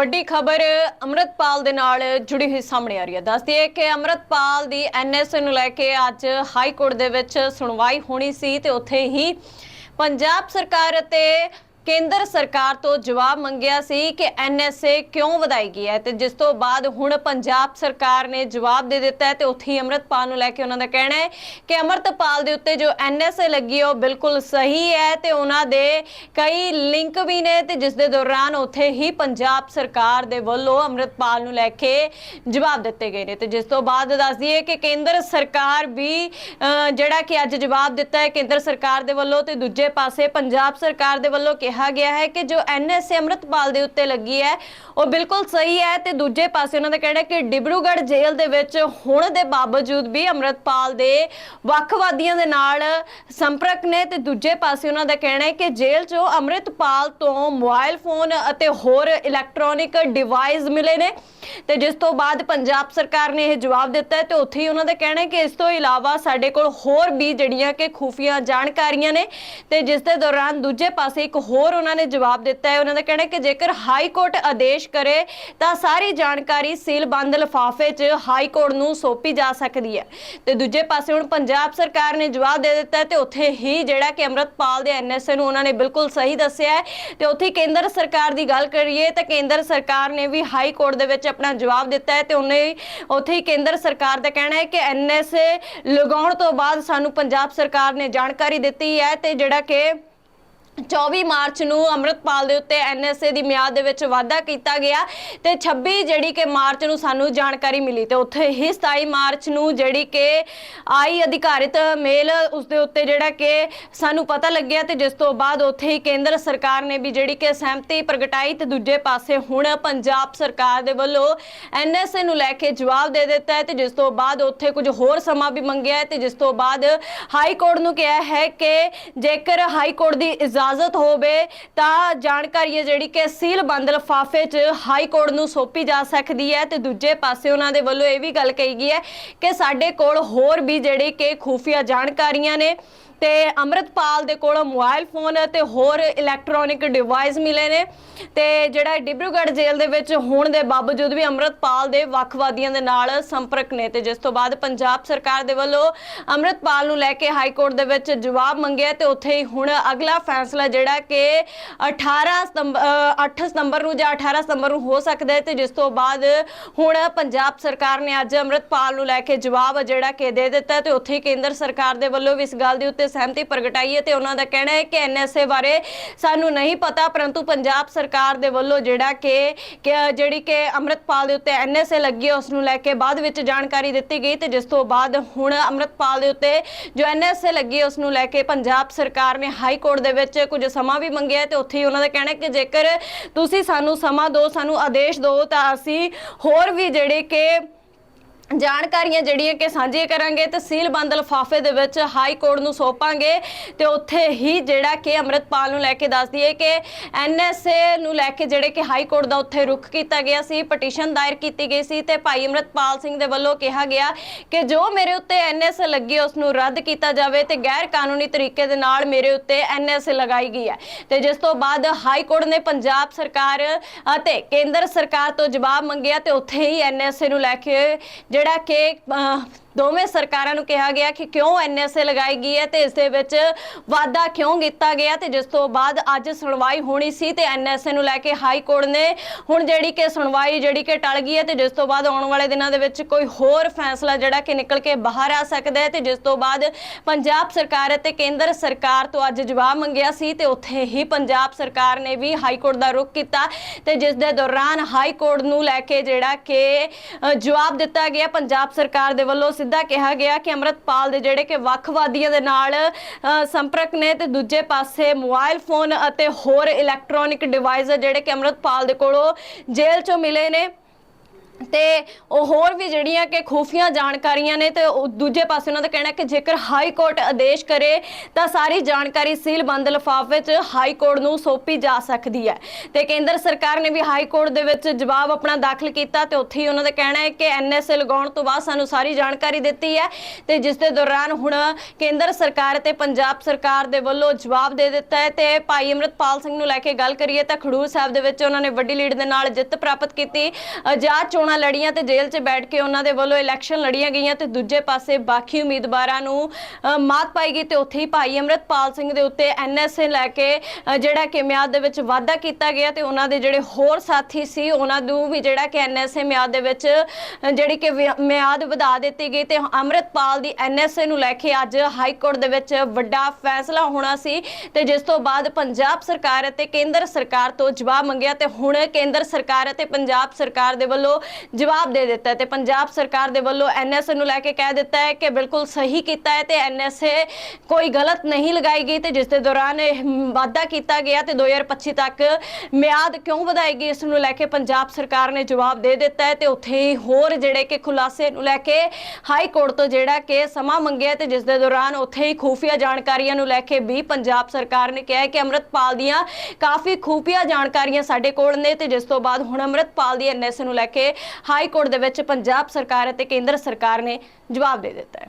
ਵੱਡੀ ਖਬਰ ਅੰਮ੍ਰਿਤਪਾਲ ਦੇ ਨਾਲ ਜੁੜੀ ਹੋਈ ਸਾਹਮਣੇ ਆ ਰਹੀ ਹੈ। ਦੱਸਦੀ ਹੈ ਕਿ ਅੰਮ੍ਰਿਤਪਾਲ ਦੀ ਐਨਐਸਏ ਨੂੰ ਲੈ ਕੇ ਅੱਜ ਹਾਈ ਕੋਰਟ ਦੇ ਵਿੱਚ ਸੁਣਵਾਈ ਹੋਣੀ ਸੀ ਤੇ ਉੱਥੇ ਹੀ ਪੰਜਾਬ ਸਰਕਾਰ ਅਤੇ ਕੇਂਦਰ ਸਰਕਾਰ ਤੋਂ ਜਵਾਬ ਮੰਗਿਆ ਸੀ ਕਿ ਐਨਐਸਏ ਕਿਉਂ ਵਧਾਈ ਗਈ ਹੈ ਤੇ ਜਿਸ ਤੋਂ ਬਾਅਦ ਹੁਣ ਪੰਜਾਬ ਸਰਕਾਰ ਨੇ ਜਵਾਬ ਦੇ ਦਿੱਤਾ ਹੈ ਤੇ ਉੱਥੇ ਹੀ ਅੰਮ੍ਰਿਤਪਾਲ ਨੂੰ ਲੈ ਕੇ ਉਹਨਾਂ ਦਾ ਕਹਿਣਾ ਹੈ ਕਿ ਅੰਮ੍ਰਿਤਪਾਲ ਦੇ ਉੱਤੇ ਜੋ ਐਨਐਸਏ ਲੱਗੀ ਉਹ ਬਿਲਕੁਲ ਸਹੀ ਹੈ ਤੇ ਉਹਨਾਂ ਦੇ ਕਈ ਲਿੰਕ ਵੀ ਨੇ ਤੇ ਜਿਸ ਦੇ ਦੌਰਾਨ ਉੱਥੇ ਹੀ ਪੰਜਾਬ ਸਰਕਾਰ ਦੇ ਵੱਲੋਂ ਅੰਮ੍ਰਿਤਪਾਲ ਨੂੰ ਲੈ ਕੇ ਜਵਾਬ ਦਿੱਤੇ ਗਏ ਨੇ ਤੇ ਜਿਸ ਤੋਂ ਬਾਅਦ ਦੱਸ ਦਈਏ ਕਿ ਕੇਂਦਰ ਸਰਕਾਰ ਵੀ ਜਿਹੜਾ ਕਿ ਅੱਜ ਜਵਾਬ ਦਿੱਤਾ ਹੈ ਕੇਂਦਰ ਸਰਕਾਰ ਦੇ ਵੱਲੋਂ ਤੇ ਦੂਜੇ ਪਾਸੇ ਪੰਜਾਬ ਸਰਕਾਰ ਦੇ ਵੱਲੋਂ ਕਿਹਾ ਗਿਆ ਹੈ ਕਿ ਜੋ ਐਨਐਸਏ ਅੰਮ੍ਰਿਤਪਾਲ ਦੇ ਉੱਤੇ ਲੱਗੀ ਹੈ, ਉਹ ਬਿਲਕੁਲ ਸਹੀ ਹੈ ਤੇ ਦੂਜੇ ਪਾਸੇ ਉਹਨਾਂ ਦਾ ਕਹਿਣਾ ਕਿ ਡਿਬਰੂਗੜ੍ਹ ਜੇਲ੍ਹ ਦੇ ਵਿੱਚ ਹੋਣ ਦੇ ਬਾਵਜੂਦ ਵੀ ਅੰਮ੍ਰਿਤਪਾਲ ਦੇ ਵੱਖਵਾਦੀਆਂ ਦੇ ਨਾਲ ਸੰਪਰਕ ਨੇ ਤੇ ਦੂਜੇ ਪਾਸੇ ਉਹਨਾਂ ਦਾ ਕਹਿਣਾ ਹੈ ਕਿ ਜੇਲ੍ਹ 'ਚੋਂ ਅੰਮ੍ਰਿਤਪਾਲ ਤੋਂ ਮੋਬਾਈਲ ਫੋਨ ਅਤੇ ਹੋਰ ਇਲੈਕਟ੍ਰੋਨਿਕ ਡਿਵਾਈਸ ਮਿਲੇ ਨੇ ਤੇ ਜਿਸ ਤੋਂ ਬਾਅਦ ਪੰਜਾਬ ਸਰਕਾਰ ਨੇ ਇਹ ਜਵਾਬ ਦਿੱਤਾ ਤੇ ਉੱਥੇ ਹੀ ਉਹਨਾਂ ਦਾ ਕਹਿਣਾ ਹੈ ਕਿ ਇਸ ਤੋਂ ਇਲਾਵਾ ਸਾਡੇ ਕੋਲ ਹੋਰ ਵੀ ਜਿਹੜੀਆਂ ਕਿ ਖੂਫੀਆ ਜਾਣਕਾਰੀਆਂ ਨੇ ਤੇ ਜਿਸ ਦੇ ਦੌਰਾਨ ਦੂਜੇ ਪਾਸੇ ਇੱਕ ਹੋਰ ਹੋਰ ਉਹਨਾਂ ਨੇ ਜਵਾਬ ਦਿੱਤਾ ਹੈ। ਉਹਨਾਂ ਦਾ ਕਹਿਣਾ ਹੈ ਕਿ ਜੇਕਰ ਹਾਈ ਕੋਰਟ ਆਦੇਸ਼ ਕਰੇ, ਤਾਂ ਸਾਰੀ ਜਾਣਕਾਰੀ ਸੀਲਬੰਦ ਲਿਫਾਫੇ 'ਚ ਹਾਈ ਕੋਰਟ ਨੂੰ ਸੌਂਪੀ ਜਾ ਸਕਦੀ ਹੈ। ਤੇ ਦੂਜੇ ਪਾਸੇ ਹੁਣ ਪੰਜਾਬ ਸਰਕਾਰ ਨੇ ਜਵਾਬ ਦੇ ਦਿੱਤਾ ਹੈ ਤੇ ਉੱਥੇ ਹੀ ਜਿਹੜਾ ਕਿ ਅੰਮ੍ਰਿਤਪਾਲ ਦੇ ਐਨਐਸਏ ਨੂੰ ਉਹਨਾਂ ਨੇ ਬਿਲਕੁਲ ਸਹੀ ਦੱਸਿਆ ਹੈ। ਤੇ ਉੱਥੇ ਕੇਂਦਰ ਸਰਕਾਰ ਦੀ ਗੱਲ ਕਰੀਏ, ਤਾਂ ਕੇਂਦਰ ਸਰਕਾਰ ਨੇ ਵੀ ਹਾਈ ਕੋਰਟ ਦੇ ਵਿੱਚ ਆਪਣਾ ਜਵਾਬ ਦਿੱਤਾ ਹੈ ਤੇ ਉਹਨੇ ਉੱਥੇ ਹੀ ਕੇਂਦਰ ਸਰਕਾਰ ਦਾ ਕਹਿਣਾ ਹੈ ਕਿ ਐਨਐਸਏ ਲਗਾਉਣ ਤੋਂ ਬਾਅਦ ਸਾਨੂੰ ਪੰਜਾਬ ਸਰਕਾਰ ਨੇ ਜਾਣਕਾਰੀ ਦਿੱਤੀ ਹੈ ਤੇ ਜਿਹੜਾ ਕਿ 24 ਮਾਰਚ ਨੂੰ ਅੰਮ੍ਰਿਤਪਾਲ ਦੇ ਉੱਤੇ ਐਨਐਸਏ ਦੀ ਮਿਆਦ ਦੇ ਵਿੱਚ ਵਾਅਦਾ ਕੀਤਾ ਗਿਆ ਤੇ 26 ਜਿਹੜੀ ਕਿ ਮਾਰਚ ਨੂੰ ਸਾਨੂੰ ਜਾਣਕਾਰੀ ਮਿਲੀ ਤੇ ਉੱਥੇ ਹੀ 27 ਮਾਰਚ ਨੂੰ ਜਿਹੜੀ ਕਿ ਆਈ ਅਧਿਕਾਰਿਤ ਮੇਲ ਉਸ ਦੇ ਉੱਤੇ ਜਿਹੜਾ ਕਿ ਸਾਨੂੰ ਪਤਾ ਲੱਗਿਆ ਤੇ ਜਿਸ ਤੋਂ ਬਾਅਦ ਉੱਥੇ ਹੀ ਕੇਂਦਰ ਸਰਕਾਰ ਨੇ ਵੀ ਜਿਹੜੀ ਕਿ ਸਹਿਮਤੀ ਪ੍ਰਗਟਾਈ ਤੇ ਦੂਜੇ ਪਾਸੇ ਹੁਣ ਪੰਜਾਬ ਸਰਕਾਰ ਦੇ ਵੱਲੋਂ ਐਨਐਸਏ ਨੂੰ ਲੈ ਕੇ ਜਵਾਬ ਦੇ ਦਿੱਤਾ ਹੈ ਤੇ ਜਿਸ ਤੋਂ ਬਾਅਦ ਉੱਥੇ ਕੁਝ ਹੋਰ ਸਮਾਂ ਵੀ ਮੰਗਿਆ ਹੈ ਤੇ ਜਿਸ ਤੋਂ ਬਾਅਦ ਹਾਈ ਕੋਰਟ ਨੂੰ ਕਿਹਾ ਹੈ ਕਿ ਜੇਕਰ ਹਾਈ ਕੋਰਟ ਦੀ ਇਜਾਜ਼ਤ ਹੋਵੇ ਤਾਂ ਜਾਣਕਾਰੀ ਹੈ ਜਿਹੜੀ ਕਿ ਸੀਲ ਬੰਦ ਲਿਫਾਫੇ 'ਚ ਹਾਈ ਕੋਰਟ ਨੂੰ ਸੌਂਪੀ ਜਾ ਸਕਦੀ ਹੈ ਤੇ ਦੂਜੇ ਪਾਸੇ ਉਹਨਾਂ ਦੇ ਵੱਲੋਂ ਇਹ ਵੀ ਗੱਲ ਕਹੀ ਗਈ ਹੈ ਕਿ ਸਾਡੇ ਕੋਲ ਹੋਰ ਵੀ ਜਿਹੜੇ ਕਿ ਖੂਫੀਆ ਜਾਣਕਾਰੀਆਂ ਨੇ। ਤੇ ਅੰਮ੍ਰਿਤਪਾਲ ਦੇ ਕੋਲ ਮੋਬਾਈਲ ਫੋਨ ਤੇ ਹੋਰ ਇਲੈਕਟ੍ਰੋਨਿਕ ਡਿਵਾਈਸ ਮਿਲੇ ਨੇ। ਤੇ ਜਿਹੜਾ ਡਿਬਰੂਗੜ੍ਹ ਜੇਲ੍ਹ ਦੇ ਵਿੱਚ ਹੋਣ ਦੇ ਬਾਵਜੂਦ ਵੀ ਅੰਮ੍ਰਿਤਪਾਲ ਦੇ ਵੱਖਵਾਦੀਆਂ ਦੇ ਨਾਲ ਸੰਪਰਕ ਨੇ ਤੇ ਜਿਸ ਤੋਂ ਬਾਅਦ ਪੰਜਾਬ ਸਰਕਾਰ ਦੇ ਵੱਲੋਂ ਅੰਮ੍ਰਿਤਪਾਲ ਨੂੰ ਲੈ ਕੇ ਹਾਈ ਕੋਰਟ ਦੇ ਵਿੱਚ ਜਵਾਬ ਮੰਗਿਆ ਤੇ ਉੱਥੇ ਹੀ ਹੁਣ ਅਗਲਾ ਫੈਸਲਾ ਜਿਹੜਾ ਕਿ 18 ਸਤੰਬਰ ਅ, 8 ਸਤੰਬਰ ਨੂੰ ਜਾਂ 18 ਸਤੰਬਰ ਨੂੰ ਹੋ ਸਕਦਾ ਹੈ ਤੇ ਜਿਸ ਤੋਂ ਬਾਅਦ ਹੁਣ ਪੰਜਾਬ ਸਰਕਾਰ ਨੇ ਅੱਜ ਅੰਮ੍ਰਿਤਪਾਲ ਨੂੰ ਲੈ ਕੇ ਜਵਾਬ ਜਿਹੜਾ ਕਿ ਦੇ ਦਿੱਤਾ ਹੈ ਤੇ ਉੱਥੇ ਹੀ ਕੇਂਦਰ ਸਰਕਾਰ ਦੇ ਵੱਲੋਂ ਵੀ ਇਸ ਗੱਲ ਦੇ ਉੱਤੇ ਸਹਿਮਤੀ ਪ੍ਰਗਟਾਈ ਹੈ ਤੇ ਉਹਨਾਂ ਦਾ ਕਹਿਣਾ ਹੈ ਕਿ ਐਨਐਸਏ ਬਾਰੇ ਸਾਨੂੰ ਨਹੀਂ ਪਤਾ ਪਰੰਤੂ ਪੰਜਾਬ ਸਰਕਾਰ ਦੇ ਵੱਲੋਂ ਜਿਹੜਾ ਕਿ ਜਿਹੜੀ ਕਿ ਅੰਮ੍ਰਿਤਪਾਲ ਦੇ ਉੱਤੇ ਐਨਐਸਏ ਲੱਗੀ ਹੈ, ਉਸ ਨੂੰ ਲੈ ਕੇ ਬਾਅਦ ਵਿੱਚ ਜਾਣਕਾਰੀ ਦਿੱਤੀ ਗਈ ਤੇ ਜਿਸ ਤੋਂ ਬਾਅਦ ਹੁਣ ਅੰਮ੍ਰਿਤਪਾਲ ਦੇ ਉੱਤੇ ਜੋ ਐਨਐਸਏ ਲੱਗੀ ਹੈ, ਉਸ ਨੂੰ ਲੈ ਕੇ ਪੰਜਾਬ ਸਰਕਾਰ ਨੇ ਹਾਈ ਕੋਰਟ ਦੇ ਵਿੱਚ ਕੁਝ ਸਮਾਂ ਵੀ ਮੰਗਿਆ ਤੇ ਉੱਥੇ ਹੀ ਉਹਨਾਂ ਦਾ ਕਹਿਣਾ ਕਿ ਜੇਕਰ ਤੁਸੀਂ ਸਾਨੂੰ ਸਮਾਂ ਦਿਓ ਸਾਨੂੰ ਆਦੇਸ਼ ਦਿਓ ਤਾਂ ਅਸੀਂ ਹੋਰ ਵੀ ਜਿਹੜੇ ਕਿ ਜਾਣਕਾਰੀਆਂ ਜਿਹੜੀਆਂ ਕਿ ਸਾਂਝੀਆਂ ਕਰਾਂਗੇ ਤੇ ਸੀਲ ਬੰਦ ਲਿਫਾਫੇ ਦੇ ਵਿੱਚ ਹਾਈ ਕੋਰਟ ਨੂੰ ਸੌਂਪਾਂਗੇ ਤੇ ਉੱਥੇ ਹੀ ਜਿਹੜਾ ਕਿ ਅੰਮ੍ਰਿਤਪਾਲ ਨੂੰ ਲੈ ਕੇ ਦੱਸ ਦਈਏ ਕਿ ਐਨਐਸਏ ਨੂੰ ਲੈ ਕੇ ਜਿਹੜੇ ਕਿ ਹਾਈ ਕੋਰਟ ਦਾ ਉੱਥੇ ਰੁਖ ਕੀਤਾ ਗਿਆ ਸੀ ਪਟੀਸ਼ਨ ਦਾਇਰ ਕੀਤੀ ਗਈ ਸੀ ਤੇ ਭਾਈ ਅੰਮ੍ਰਿਤਪਾਲ ਸਿੰਘ ਦੇ ਵੱਲੋਂ ਕਿਹਾ ਗਿਆ ਕਿ ਜੋ ਮੇਰੇ ਉੱਤੇ ਐਨਐਸਏ ਲੱਗੀ ਹੈ, ਉਸ ਨੂੰ ਰੱਦ ਕੀਤਾ ਜਾਵੇ ਤੇ ਗੈਰ ਕਾਨੂੰਨੀ ਤਰੀਕੇ ਦੇ ਨਾਲ ਮੇਰੇ ਉੱਤੇ ਐਨਐਸਏ ਲਗਾਈ ਗਈ ਹੈ। ਤੇ ਜਿਸ ਤੋਂ ਬਾਅਦ ਹਾਈ ਕੋਰਟ ਨੇ ਪੰਜਾਬ ਸਰਕਾਰ ਅਤੇ ਕੇਂਦਰ ਸਰਕਾਰ ਤੋਂ ਜਵਾਬ ਮੰਗਿਆ ਤੇ ਉੱਥੇ ਹੀ ਐਨਐਸਏ ਨੂੰ ਲੈ ਕੇ ਜਿਹੜਾ ਕਿ ਦੋਵੇਂ ਸਰਕਾਰਾਂ ਨੂੰ ਕਿਹਾ ਗਿਆ ਕਿ ਕਿਉਂ ਐਨਐਸਏ ਲਗਾਈ ਗਈ ਹੈ ਤੇ ਇਸ ਦੇ ਵਿੱਚ ਵਾਅਦਾ ਕਿਉਂ ਕੀਤਾ ਗਿਆ ਤੇ ਜਿਸ ਤੋਂ ਬਾਅਦ ਅੱਜ ਸੁਣਵਾਈ ਹੋਣੀ ਸੀ ਤੇ ਐਨਐਸਏ ਨੂੰ ਲੈ ਕੇ ਹਾਈ ਕੋਰਟ ਨੇ ਹੁਣ ਜਿਹੜੀ ਕਿ ਸੁਣਵਾਈ ਜਿਹੜੀ ਕਿ ਟਲ ਗਈ ਹੈ ਤੇ ਜਿਸ ਤੋਂ ਬਾਅਦ ਆਉਣ ਵਾਲੇ ਦਿਨਾਂ ਦੇ ਵਿੱਚ ਕੋਈ ਹੋਰ ਫੈਸਲਾ ਜਿਹੜਾ ਕਿ ਨਿਕਲ ਕੇ ਬਾਹਰ ਆ ਸਕਦਾ ਹੈ ਤੇ ਜਿਸ ਤੋਂ ਬਾਅਦ ਪੰਜਾਬ ਸਰਕਾਰ ਅਤੇ ਕੇਂਦਰ ਸਰਕਾਰ ਤੋਂ ਅੱਜ ਜਵਾਬ ਮੰਗਿਆ ਸੀ ਤੇ ਉੱਥੇ ਹੀ ਪੰਜਾਬ ਸਰਕਾਰ ਨੇ ਵੀ ਹਾਈ ਕੋਰਟ ਦਾ ਰੁਖ ਕੀਤਾ ਤੇ ਜਿਸ ਦੇ ਦੌਰਾਨ ਹਾਈ ਕੋਰਟ ਨੂੰ ਲੈ ਕੇ ਜਿਹੜਾ ਕਿ ਜਵਾਬ ਦਿੱਤਾ ਗਿਆ। ਪੰਜਾਬ ਸਰਕਾਰ ਦੇ ਵੱਲੋਂ ਸਿੱਧਾ ਕਿਹਾ ਗਿਆ ਕਿ ਅੰਮ੍ਰਿਤਪਾਲ ਦੇ ਜਿਹੜੇ ਕਿ ਵੱਖਵਾਦੀਆਂ ਦੇ ਨਾਲ ਸੰਪਰਕ ਨੇ ਤੇ ਦੂਜੇ ਪਾਸੇ ਮੋਬਾਈਲ ਫੋਨ ਅਤੇ ਹੋਰ ਇਲੈਕਟ੍ਰੋਨਿਕ ਡਿਵਾਈਸ ਜਿਹੜੇ ਕਿ ਅੰਮ੍ਰਿਤਪਾਲ ਦੇ ਕੋਲੋਂ ਜੇਲ੍ਹ ਚੋਂ ਮਿਲੇ ਨੇ। ਤੇ ਉਹ ਹੋਰ ਵੀ ਜਿਹੜੀਆਂ ਕਿ ਖੂਫੀਆਂ ਜਾਣਕਾਰੀਆਂ ਨੇ ਤੇ ਉਹ ਦੂਜੇ ਪਾਸੇ ਉਹਨਾਂ ਦਾ ਕਹਿਣਾ ਕਿ ਜੇਕਰ ਹਾਈ ਕੋਰਟ ਆਦੇਸ਼ ਕਰੇ, ਤਾਂ ਸਾਰੀ ਜਾਣਕਾਰੀ ਸੀਲ ਬੰਦ ਲਿਫਾਫੇ 'ਚ ਹਾਈ ਕੋਰਟ ਨੂੰ ਸੌਂਪੀ ਜਾ ਸਕਦੀ ਹੈ। ਤੇ ਕੇਂਦਰ ਸਰਕਾਰ ਨੇ ਵੀ ਹਾਈ ਕੋਰਟ ਦੇ ਵਿੱਚ ਜਵਾਬ ਆਪਣਾ ਦਾਖਲ ਕੀਤਾ ਤੇ ਉੱਥੇ ਹੀ ਉਹਨਾਂ ਦਾ ਕਹਿਣਾ ਹੈ ਕਿ ਐਨਐਸਏ ਲਗਾਉਣ ਤੋਂ ਬਾਅਦ ਸਾਨੂੰ ਸਾਰੀ ਜਾਣਕਾਰੀ ਦਿੱਤੀ ਹੈ ਤੇ ਜਿਸ ਦੇ ਦੌਰਾਨ ਹੁਣ ਕੇਂਦਰ ਸਰਕਾਰ ਤੇ ਪੰਜਾਬ ਸਰਕਾਰ ਦੇ ਵੱਲੋਂ ਜਵਾਬ ਦੇ ਦਿੱਤਾ ਹੈ ਤੇ ਭਾਈ ਅਮਰਤਪਾਲ ਸਿੰਘ ਨੂੰ ਲੈ ਕੇ ਗੱਲ ਕਰੀਏ ਤਾਂ ਖਡੂਰ ਸਾਹਿਬ ਦੇ ਵਿੱਚ ਉਹਨਾਂ ਨੇ ਵੱਡੀ ਲੀਡ ਦੇ ਨਾਲ ਜਿੱਤ ਪ੍ਰਾਪਤ ਕੀਤੀ। ਆਜ਼ਾਦ ਚੋਣ ਲੜੀਆਂ ਤੇ ਜੇਲ੍ਹ 'ਚ ਬੈਠ ਕੇ ਉਹਨਾਂ ਦੇ ਵੱਲੋਂ ਇਲੈਕਸ਼ਨ ਲੜੀਆਂ ਗਈਆਂ ਤੇ ਦੂਜੇ ਪਾਸੇ ਬਾਕੀ ਉਮੀਦਵਾਰਾਂ ਨੂੰ ਮਾਤ ਪਾਈ ਗਈ ਤੇ ਉੱਥੇ ਹੀ ਭਾਈ ਅਮਰਤਪਾਲ ਸਿੰਘ ਦੇ ਉੱਤੇ ਐਨਐਸਏ ਲੈ ਕੇ ਜਿਹੜਾ ਕਿ ਮਿਆਦ ਦੇ ਵਿੱਚ ਵਾਅਦਾ ਕੀਤਾ ਗਿਆ ਤੇ ਉਹਨਾਂ ਦੇ ਜਿਹੜੇ ਹੋਰ ਸਾਥੀ ਸੀ, ਉਹਨਾਂ ਨੂੰ ਵੀ ਜਿਹੜਾ ਕਿ ਐਨਐਸਏ ਮਿਆਦ ਦੇ ਵਿੱਚ ਜਿਹੜੀ ਕਿ ਵਿ- ਮਿਆਦ ਵਧਾ ਦਿੱਤੀ ਗਈ ਤੇ ਅਮਰਤਪਾਲ ਦੀ ਐਨਐਸਏ ਨੂੰ ਲੈ ਕੇ ਅੱਜ ਹਾਈ ਕੋਰਟ ਦੇ ਵਿੱਚ ਵੱਡਾ ਫੈਸਲਾ ਹੋਣਾ ਸੀ ਤੇ ਜਿਸ ਤੋਂ ਬਾਅਦ ਪੰਜਾਬ ਸਰਕਾਰ ਅਤੇ ਕੇਂਦਰ ਸਰਕਾਰ ਤੋਂ ਜਵਾਬ ਮੰਗਿਆ ਤੇ ਹੁਣ ਕੇਂਦਰ ਸਰਕਾਰ ਅਤੇ ਪੰਜਾਬ ਸਰਕਾਰ ਦੇ ਵੱਲੋਂ ਜਵਾਬ ਦੇ ਦਿੱਤਾ ਹੈ ਤੇ ਪੰਜਾਬ ਸਰਕਾਰ ਦੇ ਵੱਲੋਂ ਐਨਐਸਏ ਨੂੰ ਲੈ ਕੇ ਕਹਿ ਦਿੱਤਾ ਹੈ ਕਿ ਬਿਲਕੁਲ ਸਹੀ ਕੀਤਾ ਹੈ ਤੇ ਐਨਐਸਏ ਕੋਈ ਗਲਤ ਨਹੀਂ ਲਗਾਈ ਗਈ ਤੇ ਜਿਸ ਦੇ ਦੌਰਾਨ ਇਹ ਵਾਅਦਾ ਕੀਤਾ ਗਿਆ ਤੇ 2025 ਤੱਕ ਮਿਆਦ ਕਿਉਂ ਵਧਾਏਗੀ, ਇਸ ਨੂੰ ਲੈ ਕੇ ਪੰਜਾਬ ਸਰਕਾਰ ਨੇ ਜਵਾਬ ਦੇ ਦਿੱਤਾ ਹੈ ਤੇ ਉੱਥੇ ਹੀ ਹੋਰ ਜਿਹੜੇ ਕਿ ਖੁਲਾਸੇ ਨੂੰ ਲੈ ਕੇ ਹਾਈ ਕੋਰਟ ਤੋਂ ਜਿਹੜਾ ਕਿ ਸਮਾਂ ਮੰਗਿਆ ਤੇ ਜਿਸ ਦੇ ਦੌਰਾਨ ਉੱਥੇ ਹੀ ਖੂਫੀਆ ਜਾਣਕਾਰੀਆਂ ਨੂੰ ਲੈ ਕੇ ਵੀ ਪੰਜਾਬ ਸਰਕਾਰ ਨੇ ਕਿਹਾ ਕਿ ਅੰਮ੍ਰਿਤਪਾਲ ਦੀਆਂ ਕਾਫੀ ਖੂਫੀਆ ਜਾਣਕਾਰੀਆਂ ਸਾਡੇ ਕੋਲ ਨੇ ਤੇ ਜਿਸ ਤੋਂ ਬਾਅਦ ਹੁਣ ਅੰਮ੍ਰਿਤਪਾਲ ਦੀ ਐਨਐਸ ਨੂੰ ਲੈ ਕੇ ਹਾਈ ਕੋਰਟ ਦੇ ਵਿੱਚ ਪੰਜਾਬ ਸਰਕਾਰ ਅਤੇ ਕੇਂਦਰ ਸਰਕਾਰ ਨੇ ਜਵਾਬ ਦੇ ਦਿੱਤਾ ਹੈ।